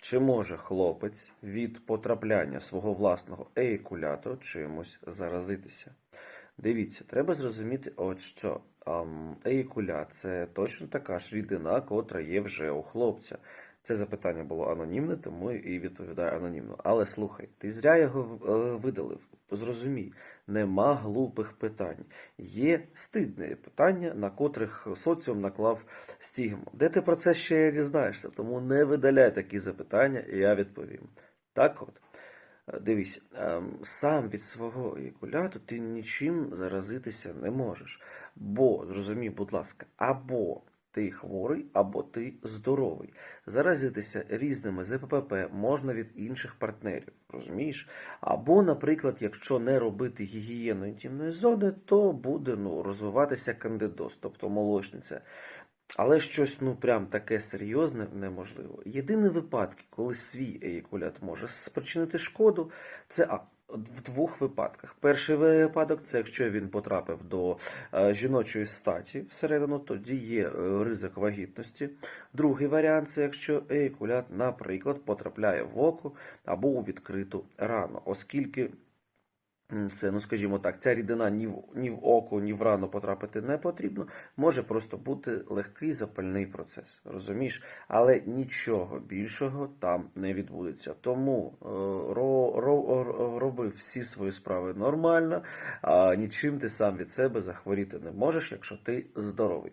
Чи може хлопець від потрапляння свого власного еякуляту чимось заразитися? Дивіться, треба зрозуміти, от що еякулят це точно така ж рідина, котра є вже у хлопця. Це запитання було анонімне, тому і відповідаю анонімно. Але слухай, ти зря його е, видалив. Зрозумій, нема глупих питань. Є стидне питання, на котрих соціум наклав стігму. Де ти про це ще дізнаєшся? Тому не видаляй такі запитання, і я відповім. Так от. Е, Дивись, ем, сам від свого еякуляту ти нічим заразитися не можеш. Бо, зрозумій, будь ласка, або ти хворий, або ти здоровий. Заразитися різними ЗППП можна від інших партнерів, розумієш? Або, наприклад, якщо не робити гігієну інтимної зони, то буде ну, розвиватися кандидоз, тобто молочниця. Але щось ну прям таке серйозне неможливо. Єдині випадки, коли свій еякулят може спричинити шкоду, це а, в двох випадках. Перший випадок це якщо він потрапив до е, жіночої статі всередину, тоді є е, ризик вагітності. Другий варіант це якщо еякулят, наприклад, потрапляє в око або у відкриту рану, оскільки. Це, ну скажімо так, ця рідина ні в, ні в око, ні в рану потрапити не потрібно. Може просто бути легкий запальний процес, розумієш? Але нічого більшого там не відбудеться. Тому е, ро, ро- роби всі свої справи нормально, а нічим ти сам від себе захворіти не можеш, якщо ти здоровий.